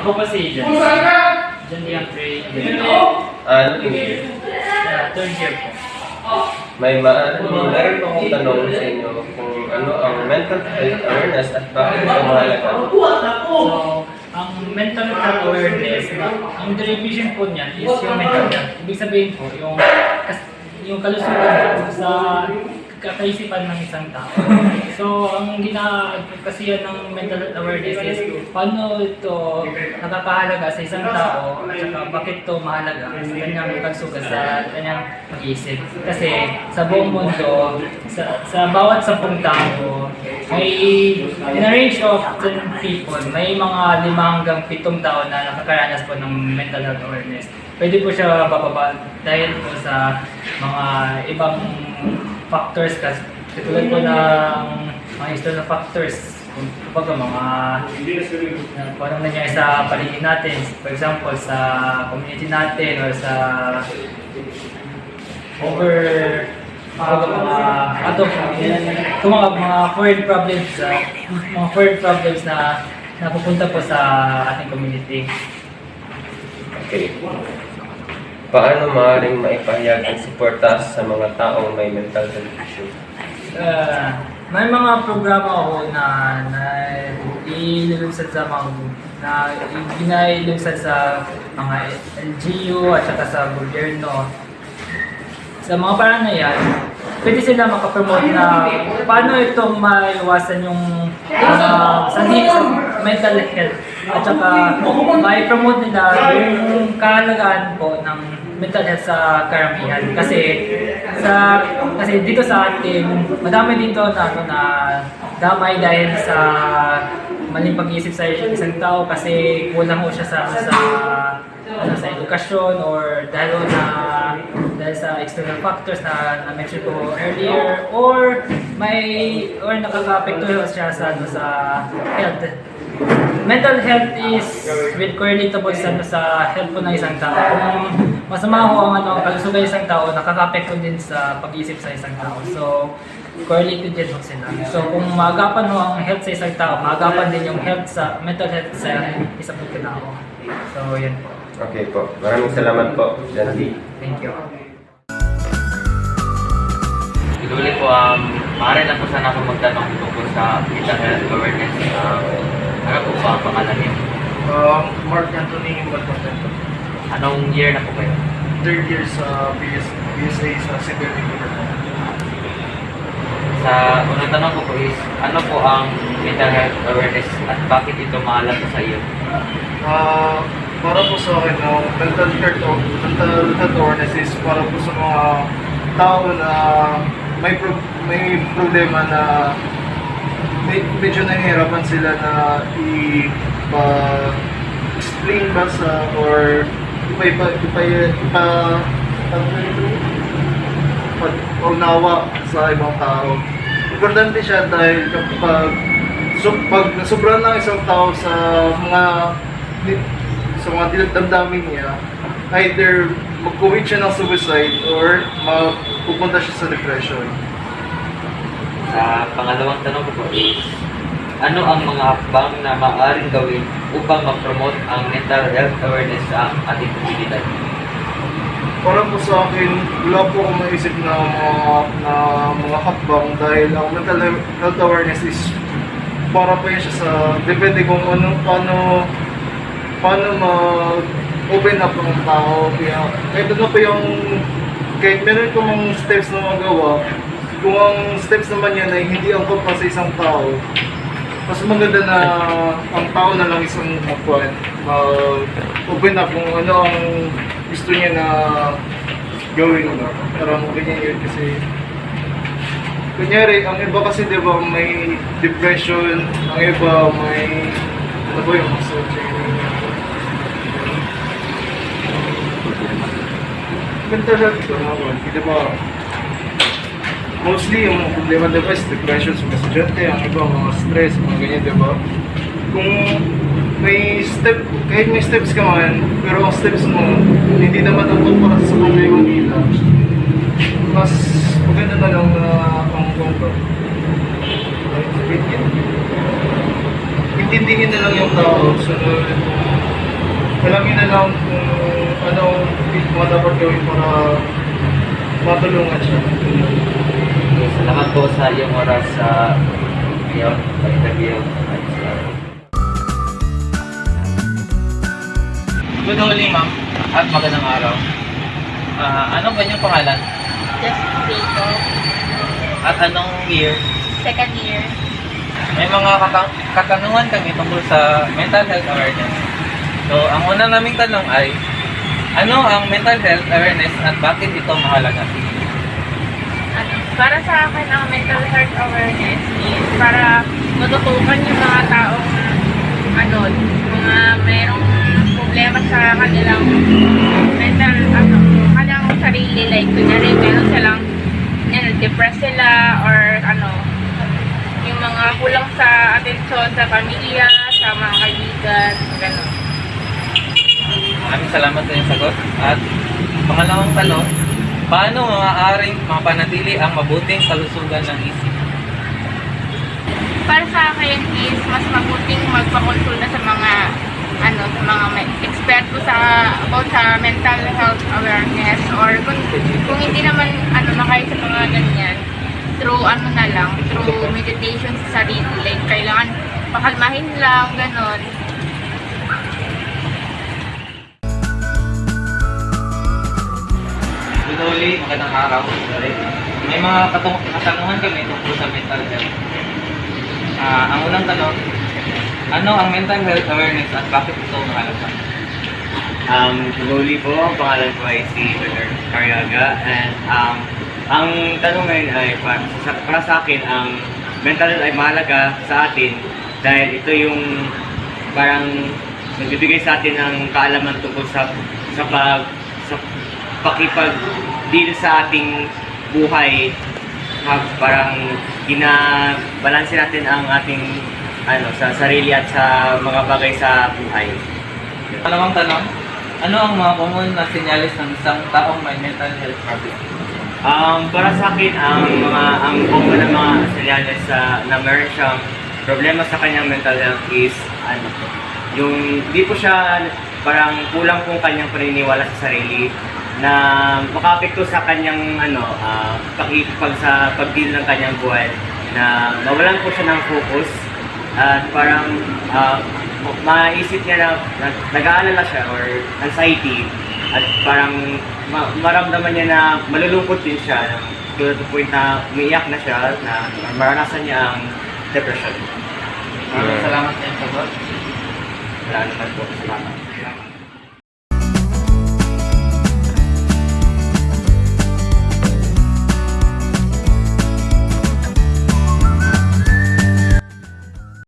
Ako po si Jan. Jan Liangre. Ano? Uh, third year po. May ma meron po akong tanong sa inyo kung ano ang mental health awareness at bakit ito mahalaga. So, ang mental health awareness, ang derivation po niyan is yung mental health. Ibig sabihin po, yung, kas- yung kalusugan po sa kakaisipan ng isang tao. So, ang ginakasiyan ng mental health awareness is paano ito nakakahalaga sa isang tao at saka bakit ito mahalaga sa kanyang kalusugan sa kanyang pag-iisip. Kasi sa buong mundo, sa, sa bawat sampung tao, may in a range of 10 people, may mga lima hanggang pitong tao na nakakaranas po ng mental health awareness. Pwede po siya bababa dahil po sa mga ibang factors kasi katulad po ng mga external factors kumbaga mga uh, kung anong nangyari sa paligid natin for example sa community natin or sa over mga mga ato ito mga mga foreign problems ah, mga foreign problems na napupunta po sa ating community Okay. Paano maaaring maipahayag ang suporta sa mga taong may mental health issue? Uh, may mga programa ako na na inilunsad sa mga na ginailunsad sa mga LGU at saka sa gobyerno. Sa mga paraan na yan, pwede sila makapromote na paano itong maiwasan yung uh, sa mental health at saka mai-promote nila yung kahalagaan po ng mental health sa karamihan kasi sa kasi dito sa atin madami dito na ano na damay dahil sa maling pag-iisip sa isang tao kasi kulang ho siya sa sa ano, sa edukasyon or dahil na dahil sa external factors na na-mention ko earlier or may or nakaka-apekto siya sa ano, sa health mental health is with correlatable sa, sa health po ng isang tao. Masama ho ang ano, kalusugan ng isang tao, nakaka-apekto din sa pag-iisip sa isang tao. So, correlated din ho sila. So, kung maagapan ho ang health sa isang tao, maagapan din yung health sa, mental health sa isang tao. So, yan po. Okay po. Maraming salamat po, Jandy. Thank you. Iduli po, um, maaari na po sana ako magtanong tungkol sa mental health awareness. Um, ano po ba ang pangalan niyo? Um, Mark Anthony Malcontento. Anong year na po kayo? Third year sa BS, BSA sa Civil Engineering. Sa unang tanong ko po is, ano po ang mental health awareness at bakit ito mahalaga sa iyo? Ah, para po sa akin, ang mental health, mental health awareness is para po sa mga tao na may pro, may problema na med, medyo nahihirapan sila na i pa explain ba sa or ipa ipa ipa ipa pag unawa sa ibang tao. Importante siya dahil kapag so, pag nasobran ng isang tao sa mga sa mga damdamin niya, either mag-commit siya ng suicide or mapupunta siya sa depression. Sa pangalawang tanong ko po is, ano ang mga hakbang na maaaring gawin upang ma-promote ang mental health awareness sa ating komunidad? Para po sa akin, wala po akong maisip na mga, na mga hakbang dahil ang mental health awareness is para pa siya sa, depende kung ano, paano, paano ma-open up ng tao. Kaya, kahit ano pa yung, kahit meron ko mga steps na magawa, kung ang steps naman yan ay hindi angkot pa sa isang tao, mas maganda na ang tao na lang isang magkuhan, mag-open up kung ano ang gusto niya na gawin. No? Parang ganyan yun kasi Kunyari, ang iba kasi di ba may depression, ang iba may ano ba yung sa Mental health ko naman, di ba? Mostly yung problema di ba is depression sa mga estudyante, ang iba mga stress, mga ganyan di ba? Kung may step, kahit may steps ka man, pero ang steps mo, hindi naman ang para sa problema nila, mas maganda na lang na ang kumpa. Intindihin na lang yung tao, sunod, alamin na lang kung anong mga dapat gawin para matulungan siya. Salamat po sa iyong oras sa ngayon. At salamat. Good morning, ma'am. At magandang araw. Ah, ano ba yung pangalan? Just Rico, At anong year? second year. May mga kata- katanungan kami tungkol sa mental health awareness. So, ang una naming tanong ay, ano ang mental health awareness at bakit ito mahalaga? Para sa akin, ang mental health awareness is para matutukan yung mga taong ano, mga mayroong problema sa kanilang mental, ano, kanilang sarili. Like, kunyari, meron silang, ano, depressed sila or ano, yung mga kulang sa atensyon sa pamilya, sa mga kaibigan, gano'n. Maraming salamat sa iyong sagot. At pangalawang tanong, paano maaaring mapanatili ang mabuting kalusugan ng isip? para sa akin is mas mabuting magpakonsulta sa mga ano sa mga eksperto sa about sa mental health awareness or kung, kung hindi naman ano na kayo sa mga ganyan through ano na lang through meditation sa sarili like kailangan pakalmahin lang ganon Good uli, magandang araw. May mga katanungan kami tungkol sa mental health. Ah, ang unang tanong, ano ang mental health awareness at bakit ito mahalaga? Um, Goli po, ang pangalan ko ay si Bernard Carriaga and um, ang tanong ngayon ay para sa, para sa akin, ang mental health ay mahalaga sa atin dahil ito yung parang nagbibigay sa atin ng kaalaman tungkol sa sa pag sa pakipag deal sa ating buhay ha, parang ginabalansin natin ang ating ano sa sarili at sa mga bagay sa buhay. Pangalawang tanong, ano ang mga common na sinyalis ng isang taong may mental health problem? Um, para sa akin, ang mga ang common na mga senyales sa na meron siyang problema sa kanyang mental health is ano yung hindi po siya parang kulang pong kanyang paniniwala sa sarili na makapekto sa kanyang ano ah, pakikipag sa pagdeal ng kanyang buhay na mawalan po siya ng focus at parang ah, maisip niya na, na nag-aalala siya or anxiety at parang ma- maramdaman niya na malulungkot din siya to the point na umiiyak na siya na maranasan niya ang depression. Maraming salamat sa sagot. Wala naman po. Salamat.